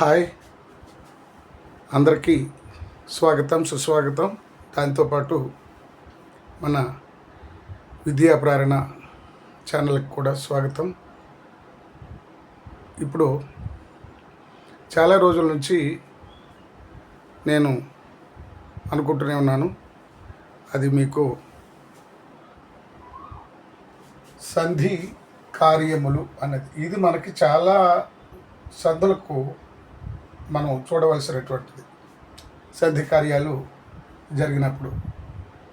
Hi. అందరికీ స్వాగతం సుస్వాగతం. దాంతోపాటు మన విద్యా ప్రేరణ ఛానల్కి కూడా స్వాగతం. ఇప్పుడు చాలా రోజుల నుంచి నేను అనుకుంటూనే ఉన్నాను. అది మీకు సంధి కార్యములు అన్నది. ఇది మనకి చాలా సందులకు మనం చూడవలసినటువంటిది. సంధి కార్యాలు జరిగినప్పుడు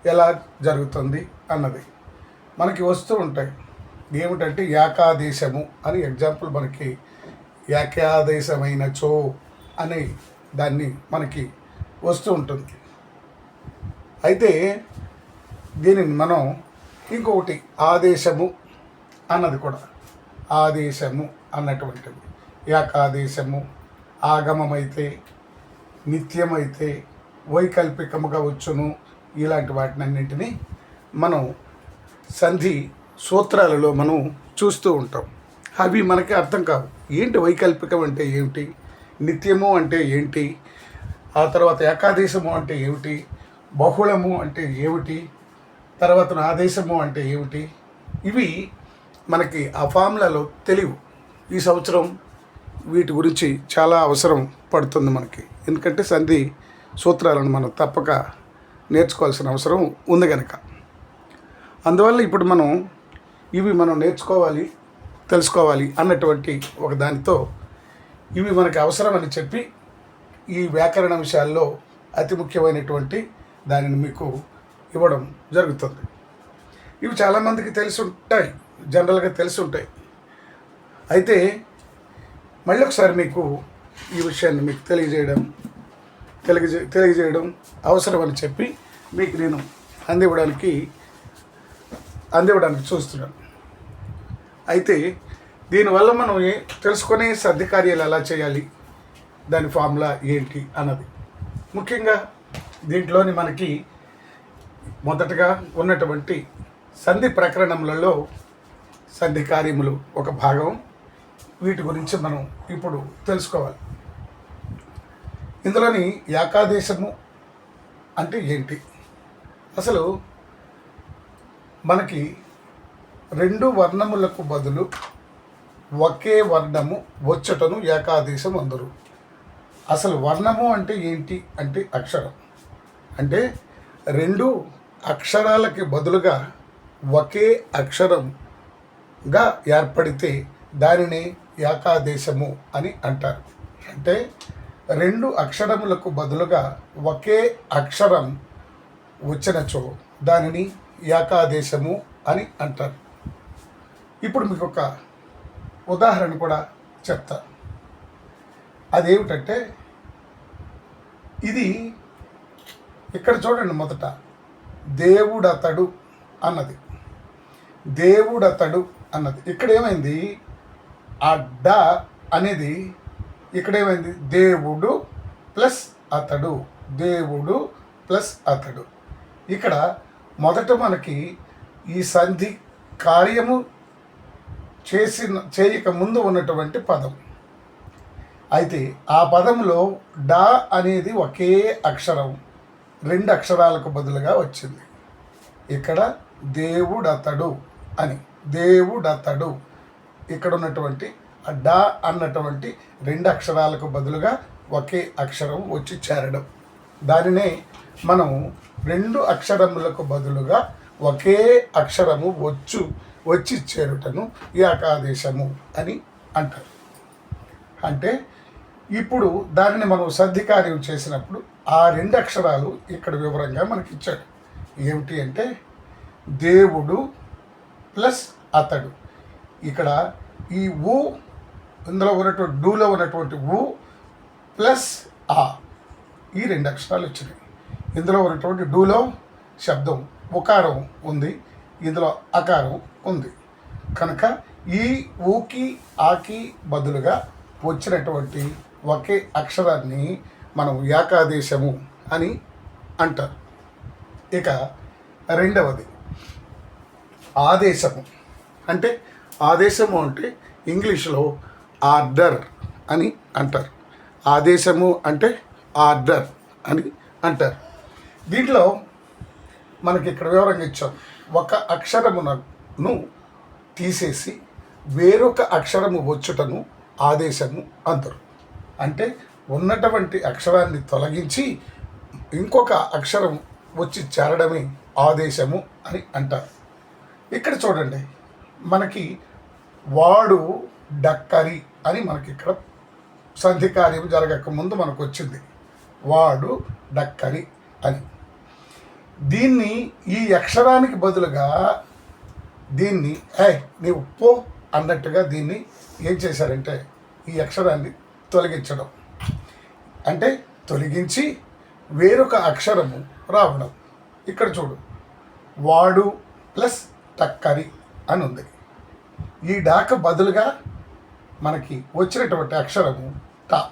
ఎలా జరుగుతుంది అన్నది. మనకి వస్తూ ఉంటాయి. ఏమిటంటే ఏకాదేశము అని ఎగ్జాంపుల్ మనకి ఏకాదేశమైన చో అని దాన్ని మనకి వస్తూ ఉంటుంది. అయితే దీనిని మనం ఇంకొకటి ఆదేశము అన్నది కూడా. ఆదేశము అన్నటువంటిది. ఏకాదేశము ఆగమమైతే నిత్యమైతే వైకల్పికముగా వచ్చును. ఇలాంటి వాటినన్నింటినీ మనం సంధి సూత్రాలలో మనం చూస్తూ ఉంటాం. అవి మనకి అర్థం కావు. ఏంటి వైకల్పికం అంటే ఏమిటి? నిత్యము అంటే ఏంటి? ఆ తర్వాత ఏకాదేశము అంటే ఏమిటి? బహుళము అంటే ఏమిటి? తర్వాత ఆదేశము అంటే ఏమిటి? ఇవి మనకి ఆ ఫామ్లలో తెలియవు. ఈ సంవత్సరం వీటి గురించి చాలా అవసరం పడుతుంది మనకి. ఎందుకంటే సంధి సూత్రాలను మనం తప్పక నేర్చుకోవాల్సిన అవసరం ఉంది కనుక అందువల్ల ఇప్పుడు మనం ఇవి మనం నేర్చుకోవాలి తెలుసుకోవాలి అన్నటువంటి ఒక దానితో ఇవి మనకి అవసరమని చెప్పి ఈ వ్యాకరణ విషయాల్లో అతి ముఖ్యమైనటువంటి దానిని మీకు ఇవ్వడం జరుగుతుంది. ఇవి చాలామందికి తెలిసి ఉంటాయి జనరల్గా తెలిసి ఉంటాయి అయితే మళ్ళీ ఒకసారి మీకు ఈ విషయాన్ని మీకు తెలియజేయడం తెలియజే తెలియజేయడం అవసరమని చెప్పి మీకు నేను అందివ్వడానికి అందివ్వడానికి చూస్తున్నాను. అయితే దీనివల్ల మనం ఏ తెలుసుకునే సర్ది కార్యాలు ఎలా చేయాలి దాని ఫార్ములా ఏంటి అన్నది. ముఖ్యంగా దీంట్లోని మనకి మొదటగా ఉన్నటువంటి సంధి ప్రకరణములలో సంధి కార్యములు ఒక భాగం వీటి గురించి మనం ఇప్పుడు తెలుసుకోవాలి. ఇందులోని ఏకాదేశము అంటే ఏంటి? అసలు మనకి రెండు వర్ణములకు బదులు ఒకే వర్ణము వచ్చటను ఏకాదేశం అందరు అసలు వర్ణము అంటే ఏంటి? అంటే అక్షరం. అంటే రెండు అక్షరాలకి బదులుగా ఒకే అక్షరంగా ఏర్పడితే దానిని ఏకాదేశము అని అంటారు. అంటే రెండు అక్షరములకు బదులుగా ఒకే అక్షరం వచ్చినచో దానిని ఏకాదేశము అని అంటారు. ఇప్పుడు మీకు ఒక ఉదాహరణ కూడా చెప్తా. అదేమిటంటే ఇది ఇక్కడ చూడండి మొదట. దేవుడతడు అన్నది. దేవుడతడు అన్నది. ఇక్కడ ఏమైంది? ఆ డ అనేది ఇక్కడేమైంది? దేవుడు ప్లస్ అతడు. దేవుడు ప్లస్ అతడు. ఇక్కడ మొదట మనకి ఈ సంధి కార్యము చేసిన చేయక ముందు ఉన్నటువంటి పదం. అయితే ఆ పదంలో డా అనేది ఒకే అక్షరం. రెండు అక్షరాలకు బదులుగా వచ్చింది. ఇక్కడ దేవుడతడు అని. దేవుడతడు. ఇక్కడ ఉన్నటువంటి డా అన్నటువంటి రెండు అక్షరాలకు బదులుగా ఒకే అక్షరం వచ్చి చేరడం. దానినే మనం రెండు అక్షరములకు బదులుగా ఒకే అక్షరము వచ్చు వచ్చి చేరుటను ఏకాదేశము అని అంటారు. అంటే ఇప్పుడు దానిని మనం సర్ధికార్యం చేసినప్పుడు ఆ రెండు అక్షరాలు ఇక్కడ వివరంగా మనకి ఇచ్చాడు. ఏమిటి అంటే దేవుడు ప్లస్ అతడు. ఇక్కడ ఈ ఊ ఇందులో ఉన్నటువంటి డూలో ఉన్నటువంటి ఊ ప్లస్ ఆ. ఈ రెండు అక్షరాలు వచ్చినాయి ఇందులో ఉన్నటువంటి డూలో శబ్దం ఉకారం ఉంది. ఇందులో అకారం ఉంది. కనుక ఈ ఊకి ఆకి బదులుగా వచ్చినటువంటి ఒకే అక్షరాన్ని మనం ఏకాదేశము అని అంటారు. ఇక రెండవది ఆదేశము. అంటే ఆదేశము అంటే ఇంగ్లీష్లో ఆర్డర్ అని అంటారు. ఆదేశము అంటే ఆర్డర్ అని అంటారు. దీంట్లో మనకి ఇక్కడ వివరంగా ఇచ్చాం. ఒక అక్షరమును తీసేసి వేరొక అక్షరము వచ్చుటను ఆదేశము అంటారు. అంటే ఉన్నటువంటి అక్షరాన్ని తొలగించి ఇంకొక అక్షరం వచ్చి చేరడమే ఆదేశము అని అంటారు. ఇక్కడ చూడండి. మనకి వాడు డక్కరి అని మనకి ఇక్కడ సంధి కార్యం జరగక ముందు మనకు వచ్చింది. వాడు డక్కరి అని. దీన్ని ఈ అక్షరానికి బదులుగా దీన్ని ఏ నీవు పో అన్నట్టుగా దీన్ని ఏం చేశారంటే ఈ అక్షరాన్ని తొలగించడం. అంటే తొలగించి వేరొక అక్షరము రావడం. ఇక్కడ చూడు వాడు ప్లస్ టక్కరి అని ఉంది ఈ డాక బదులుగా మనకి వచ్చినటువంటి అక్షరము టా.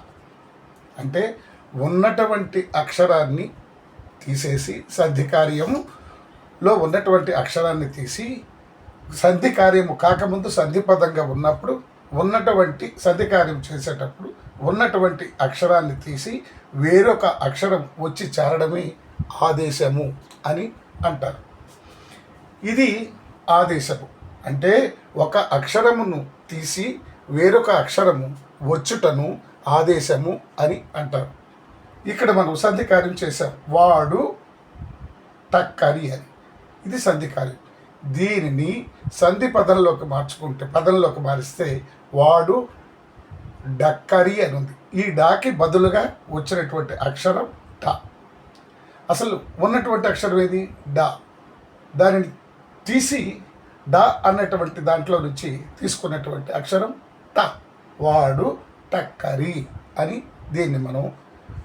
అంటే ఉన్నటువంటి అక్షరాన్ని తీసేసి సంధి కార్యములో ఉన్నటువంటి అక్షరాన్ని తీసి సంధి కార్యము కాకముందు సంధి పదంగా ఉన్నప్పుడు ఉన్నటువంటి సంధి కార్యం చేసేటప్పుడు ఉన్నటువంటి అక్షరాన్ని తీసి వేరొక అక్షరం వచ్చి చేరడమే ఆదేశము అని అంటారు. ఇది ఆదేశము. అంటే ఒక అక్షరమును తీసి వేరొక అక్షరము వచ్చుటను ఆదేశము అని అంటారు. ఇక్కడ మనం సంధి కార్యం వాడు టక్కరి అని. ఇది సంధి కార్యం. దీనిని సంధి పదంలోకి మార్చుకుంటే పదంలోకి మారిస్తే వాడు డక్కరి అని ఉంది ఈ డాకి బదులుగా వచ్చినటువంటి అక్షరం టా. అసలు ఉన్నటువంటి అక్షరం ఏది? డా. దానిని తీసి డ అన్నటువంటి దాంట్లో నుంచి తీసుకున్నటువంటి అక్షరం ట వాడు టక్కరి అని దీన్ని మనం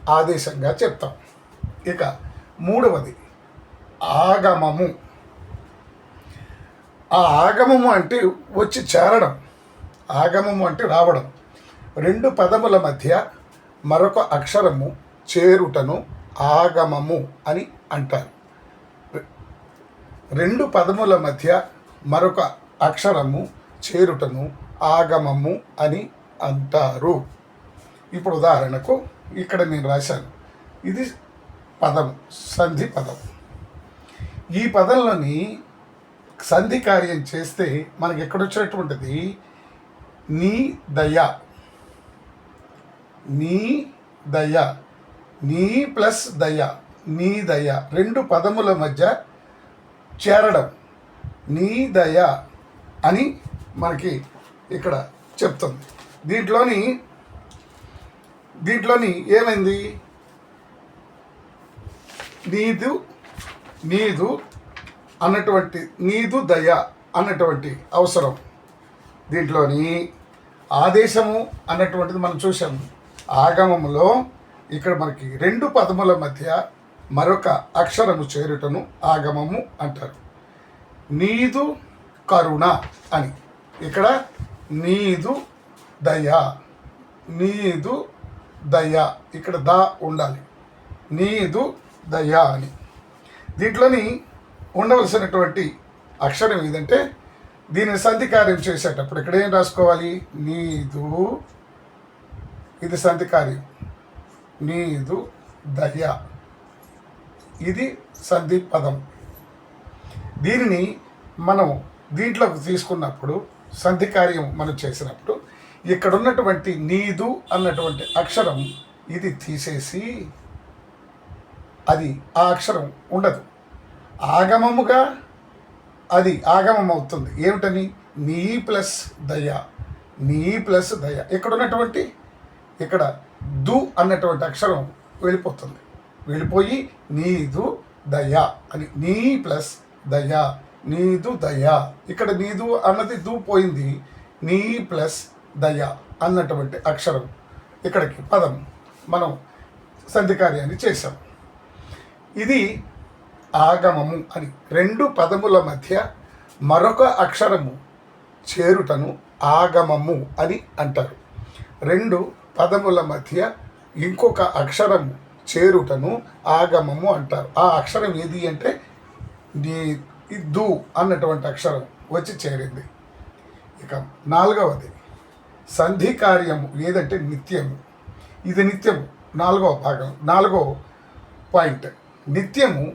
ఆదేశంగా చెప్తాం. ఇక మూడవది ఆగమము. ఆ ఆగమము అంటే వచ్చి చేరడం ఆగమము అంటే రావడం. రెండు పదముల మధ్య మరొక అక్షరము చేరుటను ఆగమము అని అంటారు. రెండు పదముల మధ్య మరొక అక్షరము చేరుటను ఆగమము అని అంటారు. ఇప్పుడు ఉదాహరణకు ఇక్కడ నేను రాశాను. ఇది పదం సంధి పదం. ఈ పదంలోని సంధి కార్యం చేస్తే మనకి ఎక్కడొచ్చినటువంటిది నీ దయ. నీ దయ. నీ ప్లస్ దయ. నీ దయ. రెండు పదముల మధ్య చేరడం. నీ దయ అని మనకి ఇక్కడ చెప్తుంది. దీంట్లోని దీంట్లోని ఏమైంది? నీదు నీదు అన్నటువంటి నీదు దయ అన్నటువంటి అవసరం. దీంట్లోని ఆదేశము అన్నటువంటిది మనం చూసాము ఆగమములో ఇక్కడ మనకి రెండు పదముల మధ్య మరొక అక్షరము చేరుటను ఆగమము అంటారు. నీదు కరుణ అని. ఇక్కడ నీదు దయ. నీదు దయ. ఇక్కడ ద ఉండాలి. నీదు దయ అని. దీంట్లోని ఉండవలసినటువంటి అక్షరం ఏదంటే దీనిని సంధి కార్యం చేసేటప్పుడు ఇక్కడ ఏం రాసుకోవాలి? నీదు. ఇది సంధి కార్యం నీదు దయ. ఇది సంధి పదం దీనిని మనం దీంట్లోకి తీసుకున్నప్పుడు సంధి కార్యం మనం చేసినప్పుడు ఇక్కడ ఉన్నటువంటి నీదు అన్నటువంటి అక్షరం ఇది తీసేసి అది ఆ అక్షరం ఉండదు. ఆగమముగా అది ఆగమం అవుతుంది ఏమిటని? నీ ప్లస్ దయ. నీ ప్లస్ దయ. ఇక్కడ ఉన్నటువంటి ఇక్కడ దు అన్నటువంటి అక్షరం వెళ్ళిపోతుంది. వెళ్ళిపోయి నీదు దయ అని. నీ ప్లస్ దయ నీదు దయ. ఇక్కడ నీదు అన్నది దూ పోయింది. నీ ప్లస్ దయ అన్నటువంటి అక్షరం ఇక్కడికి పదం. మనం సంధి కార్యాన్ని చేశాం. ఇది ఆగమము అని. రెండు పదముల మధ్య మరొక అక్షరము చేరుటను ఆగమము అని అంటారు. రెండు పదముల మధ్య ఇంకొక అక్షరము చేరుటను ఆగమము అంటారు. ఆ అక్షరం ఏది అంటే నీ దు అన్నటువంటి అక్షరం వచ్చి చేరింది. ఇక నాలుగవది సంధి కార్యము ఏదంటే నిత్యము. ఇది నిత్యము నాలుగవ భాగం నాలుగో పాయింట్. నిత్యము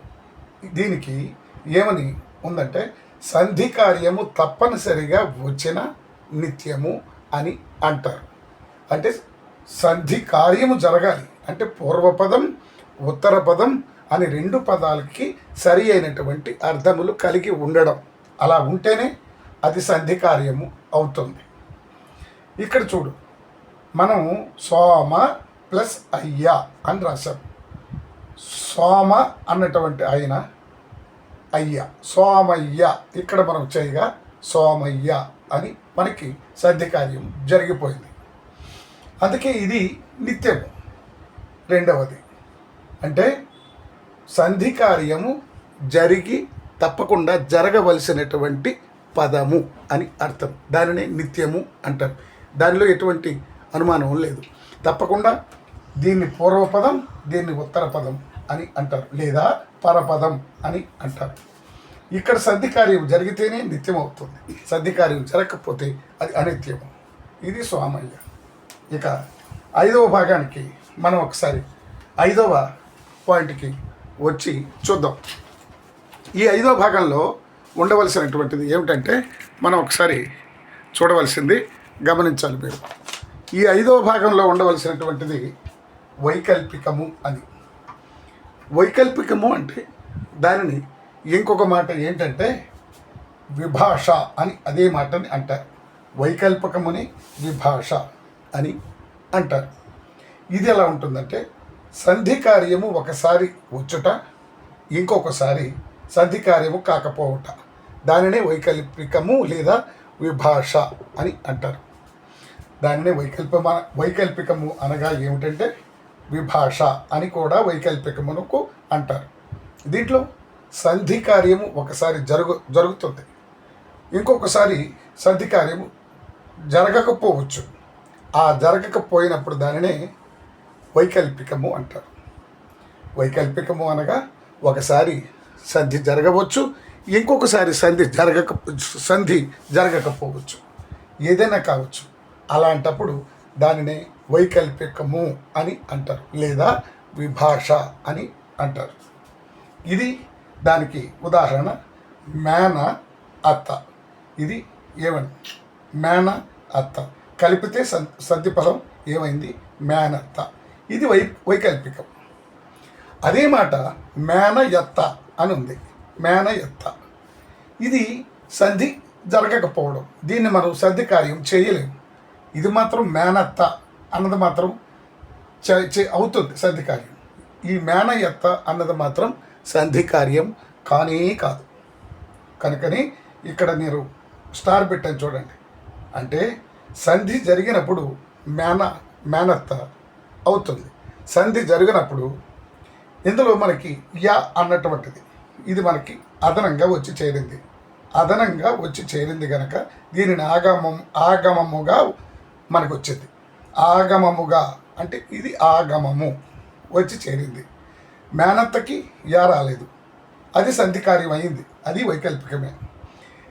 దీనికి ఏమని ఉందంటే సంధి కార్యము తప్పనిసరిగా వచ్చిన నిత్యము అని అంటారు. అంటే సంధి కార్యము జరగాలి. అంటే పూర్వపదం ఉత్తర పదం అని రెండు పదాలకి సరి అయినటువంటి అర్థములు కలిగి ఉండడం. అలా ఉంటేనే అది సంధి కార్యము అవుతుంది. ఇక్కడ చూడు మనం సోమ ప్లస్ అయ్య అని రాశాం. సోమ అన్నటువంటి ఆయన అయ్య. సోమయ్య ఇక్కడ మనం చేయగా సోమయ్య అని మనకి సంధి కార్యం జరిగిపోయింది. అందుకే ఇది నిత్యము. రెండవది అంటే సంధి కార్యము జరిగి తప్పకుండా జరగవలసినటువంటి పదము అని అర్థం. దానినే నిత్యము అంటారు. దానిలో ఎటువంటి అనుమానం లేదు. తప్పకుండా దీన్ని పూర్వపదం దీన్ని ఉత్తర పదం అని అంటారు. లేదా పరపదం అని అంటారు. ఇక్కడ సంధి కార్యం జరిగితేనే నిత్యం అవుతుంది. సద్ది కార్యం జరగకపోతే అది అనిత్యము. ఇది స్వామయ్య. ఇక ఐదవ భాగానికి మనం ఒకసారి ఐదవ పాయింట్కి వచ్చి చూద్దాం. ఈ ఐదవ భాగంలో ఉండవలసినటువంటిది ఏమిటంటే మనం ఒకసారి చూడవలసింది గమనించాలి మీరు. ఈ ఐదవ భాగంలో ఉండవలసినటువంటిది వైకల్పికము అని. వైకల్పికము అంటే దానిని ఇంకొక మాట ఏంటంటే విభాష అని అదే మాటని అంటారు. వైకల్పకముని విభాష అని అంటారు. ఇది ఎలా ఉంటుందంటే సంధి కార్యము ఒకసారి వచ్చుట ఇంకొకసారి సంధి కార్యము కాకపోవుట. దానినే వైకల్పికము లేదా విభాష అని అంటారు. దానినే వైకల్ప వైకల్పికము అనగా ఏమిటంటే విభాష అని కూడా వైకల్పికమునకు అంటారు. దీంట్లో సంధి కార్యము ఒకసారి జరుగు జరుగుతుంది. ఇంకొకసారి సంధి కార్యము జరగకపోవచ్చు. ఆ జరగకపోయినప్పుడు దానినే వైకల్పికము అంటారు. వైకల్పికము అనగా ఒకసారి సంధి జరగవచ్చు ఇంకొకసారి సంధి జరగక సంధి జరగకపోవచ్చు. ఏదైనా కావచ్చు. అలాంటప్పుడు దానినే వైకల్పికము అని అంటారు లేదా విభాష అని అంటారు. ఇది దానికి ఉదాహరణ మేన అత్త. ఇది ఏమని మేన అత్త. కలిపితే సం సద్ది పదం ఏమైంది మేనత్త ఇది వై వైకల్పికం. అదే మాట మేన ఎత్త అని ఉంది. మేన ఎత్త ఇది సంధి జరగకపోవడం. దీన్ని మనం సంధి కార్యం చేయలేము. ఇది మాత్రం మేనత్త అన్నది మాత్రం చే- చే- అవుతుంది సంధి కార్యం. ఈ మేనయత్త అన్నది మాత్రం సంధి కార్యం కానే కాదు. కనుకని ఇక్కడ మీరు స్టార్ పెట్టాను చూడండి. అంటే సంధి జరిగినప్పుడు మేన మేనత్త అవుతుంది. సంధి జరిగినప్పుడు ఇందులో మనకి యా అన్నటువంటిది. ఇది మనకి అదనంగా వచ్చి చేరింది. అదనంగా వచ్చి చేరింది కనుక దీనిని ఆగమం ఆగమముగా మనకు వచ్చింది. ఆగమముగా అంటే ఇది ఆగమము వచ్చి చేరింది. మేనత్తకి యా రాలేదు. అది సంధి కార్యం అయింది అది వైకల్పికమే.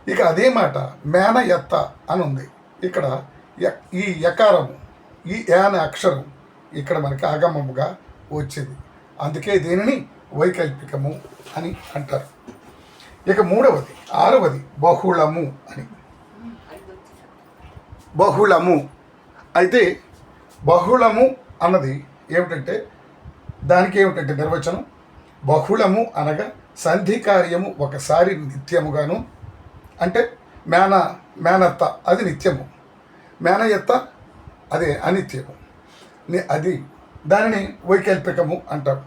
ఇక అదే మాట మేన ఎత్త అని ఉంది ఇక్కడ య- ఈ యకారము ఈ యాన అక్షరం ఇక్కడ మనకి ఆగమముగా వచ్చింది. అందుకే దీనిని వైకల్పికము అని అంటారు. ఇక మూడవది ఆరవది బహుళము అని. బహుళము. అయితే బహుళము అన్నది ఏమిటంటే దానికి ఏమిటంటే నిర్వచనం? బహుళము అనగా సంధి కార్యము ఒకసారి నిత్యముగాను అంటే మేన మేనత్త అది నిత్యము. మేనయత్త అదే అనిత్యము. అది దానిని వైకల్పికము అంటారు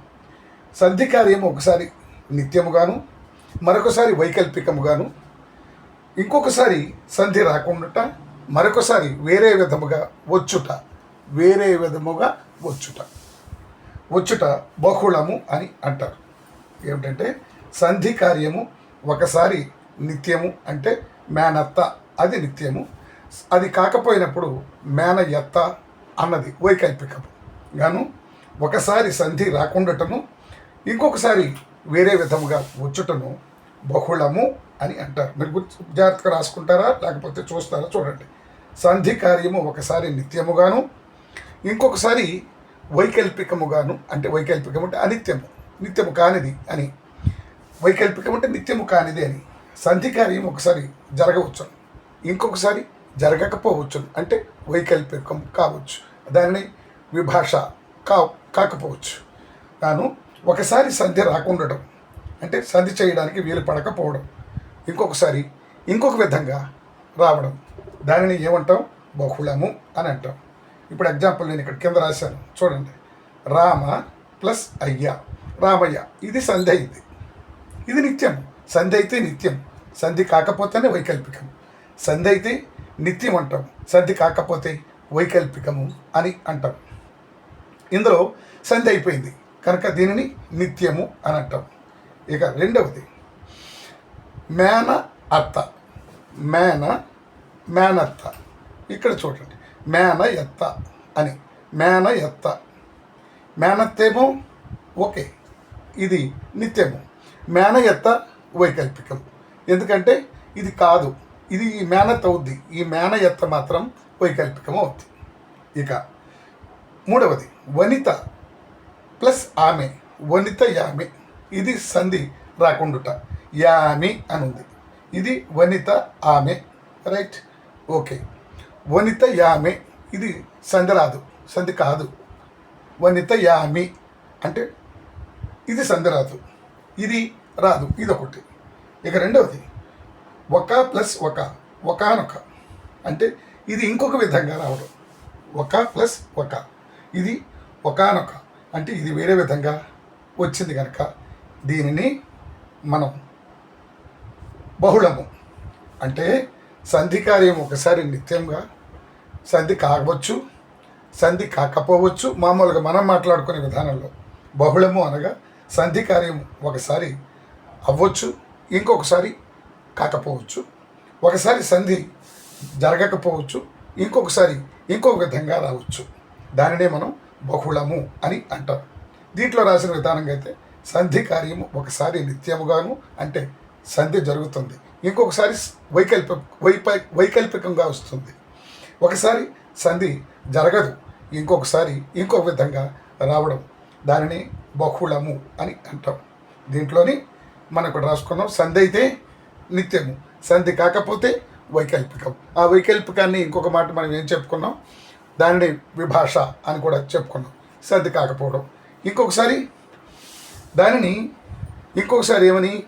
సంధి కార్యము ఒకసారి నిత్యముగాను మరొకసారి వైకల్పికముగాను ఇంకొకసారి సంధి రాకుండా మరొకసారి వేరే విధముగా వచ్చుట వేరే విధముగా వచ్చుట. వచ్చుట బహుళము అని అంటారు. ఏమిటంటే సంధి కార్యము ఒకసారి నిత్యము అంటే మేనత్త అది నిత్యము. అది కాకపోయినప్పుడు మేనయత్త అన్నది వైకల్పికం గాను ఒకసారి సంధి రాకుండటను ఇంకొకసారి వేరే విధముగా వచ్చుటను బహుళము అని అంటారు. మీరు గుర్తు జాగ్రత్తగా రాసుకుంటారా? లేకపోతే చూస్తారా? చూడండి. సంధి కార్యము ఒకసారి నిత్యముగాను ఇంకొకసారి వైకల్పికముగాను అంటే వైకల్పికం అంటే అనిత్యము. నిత్యము కానిది అని. వైకల్పికం అంటే నిత్యము కానిది అని. సంధి కార్యం ఒకసారి జరగవచ్చు ఇంకొకసారి జరగకపోవచ్చు అంటే వైకల్పికం కావచ్చు. దానిని విభాష కా కాకపోవచ్చు. గాను ఒకసారి సంధి రాకుండటం అంటే సంధి చేయడానికి వీలు పడకపోవడం ఇంకొకసారి ఇంకొక విధంగా రావడం దానిని ఏమంటాం? బహుళము అని అంటాం. ఇప్పుడు ఎగ్జాంపుల్ నేను ఇక్కడ కింద రాశాను. చూడండి. రామ ప్లస్ అయ్య. రామయ్య ఇది సంధి అయింది. ఇది నిత్యం. సంధి అయితే నిత్యం. సంధి కాకపోతేనే వైకల్పికం. సంధి అయితే నిత్యం అంటాం. సంధి కాకపోతే వైకల్పికము అని అంటాం. ఇందులో సంధి అయిపోయింది. కనుక దీనిని నిత్యము అని అంటాం. ఇక రెండవది మేన అత్త. మేన మేనత్త. ఇక్కడ చూడండి. మేన ఎత్త అని. మేన ఎత్త. మేనత్తేమో ఓకే ఇది నిత్యము. మేన ఎత్త వైకల్పికం. ఎందుకంటే ఇది కాదు. ఇది ఈ మేనత్ అవుద్ది. ఈ మేన ఎత్త మాత్రం వైకల్పికం అవుద్ది ఇక మూడవది వనిత ప్లస్ ఆమె వనిత యామె. ఇది సంధి రాకుండుట. యామి అని ఉంది ఇది వనిత ఆమె. రైట్? ఓకే. వనిత యామె. ఇది సంధి రాదు. సంధి కాదు. వనిత యామి అంటే ఇది సంధి రాదు. ఇది రాదు. ఇది ఒకటి ఇక రెండవది ఒక ప్లస్ ఒక ఒకనొక అంటే ఇది ఇంకొక విధంగా రావడం. ఒక ప్లస్ ఒక ఇది ఒకనొక అంటే ఇది వేరే విధంగా వచ్చింది కనుక దీనిని మనం బహుళము. అంటే సంధి కార్యం ఒకసారి నిత్యంగా సంధి కావచ్చు సంధి కాకపోవచ్చు మామూలుగా మనం మాట్లాడుకునే విధానంలో బహుళము అనగా సంధి కార్యం ఒకసారి అవ్వచ్చు ఇంకొకసారి కాకపోవచ్చు. ఒకసారి సంధి జరగకపోవచ్చు. ఇంకొకసారి ఇంకొక విధంగా రావచ్చు. దానినే మనం బహుళము అని అంటాం. దీంట్లో రాసిన విధానంగా అయితే సంధి కార్యము ఒకసారి నిత్యముగాను అంటే సంధి జరుగుతుంది. ఇంకొకసారి వైకల్ప వైప వైకల్పికంగా వస్తుంది. ఒకసారి సంధి జరగదు. ఇంకొకసారి ఇంకొక విధంగా రావడం. దానిని బహుళము అని అంటాం. దీంట్లోని మనం ఇక్కడ రాసుకున్నాం. సంధి అయితే నిత్యము. సంధి కాకపోతే వైకల్పికం. ఆ వైకల్పికాన్ని ఇంకొక మాట మనం ఏం చెప్పుకున్నాం? దానిని విభాష అని కూడా చెప్పుకున్నాం. సంధి కాకపోవడం. ఇంకొకసారి దానిని ఇంకొకసారి ఏమని?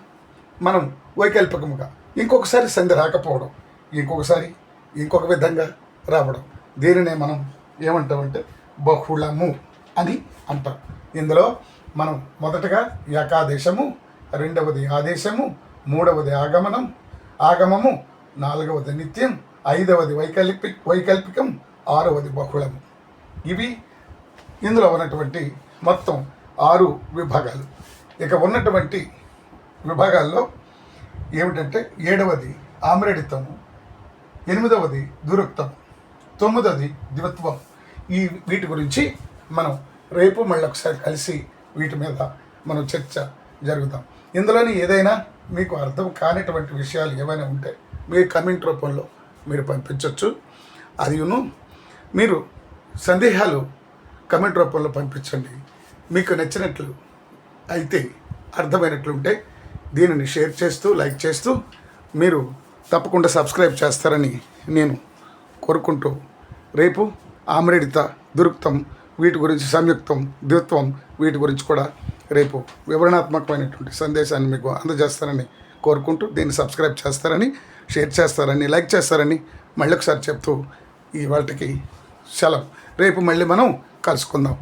మనం వైకల్పికముగా. ఇంకొకసారి సంధి రాకపోవడం. ఇంకొకసారి ఇంకొక విధంగా రావడం. దీనినే మనం ఏమంటామంటే బహుళము అని అంటాం. ఇందులో మనం మొదటగా ఏకాదేశము రెండవది ఆదేశము మూడవది ఆగమనం ఆగమము నాలుగవది నిత్యం ఐదవది వైకల్పి వైకల్పికం ఆరవది బహుళము. ఇవి ఇందులో ఉన్నటువంటి మొత్తం ఆరు విభాగాలు. ఇక ఉన్నటువంటి విభాగాల్లో ఏమిటంటే ఏడవది ఆమ్రడితము ఎనిమిదవది దురుక్తం తొమ్మిదవది ద్విత్వం. ఈ వీటి గురించి మనం రేపు మళ్ళీ ఒకసారి కలిసి వీటి మీద మనం చర్చ జరుగుతాం. ఇందులోని ఏదైనా మీకు అర్థం కానిటువంటి విషయాలు ఏమైనా ఉంటే మీ కమెంట్ రూపంలో మీరు పంపించవచ్చు అదిను మీరు సందేహాలు కమెంట్ రూపంలో పంపించండి. మీకు నచ్చినట్లు అయితే అర్థమైనట్లుంటే దీనిని షేర్ చేస్తూ లైక్ చేస్తూ మీరు తప్పకుండా సబ్స్క్రైబ్ చేస్తారని నేను కోరుకుంటూ రేపు ఆమ్రేడిత దురుక్తం వీటి గురించి సంయుక్తం ద్విత్వం వీటి గురించి కూడా రేపు వివరణాత్మకమైనటువంటి సందేశాన్ని మీకు అందజేస్తారని కోరుకుంటూ దీన్ని సబ్స్క్రైబ్ చేస్తారని షేర్ చేస్తారని లైక్ చేస్తారని మళ్ళీ ఒకసారి చెప్తూ ఈ వాటికి సెలవు. రేపు మళ్ళీ మనం కలుసుకుందాం.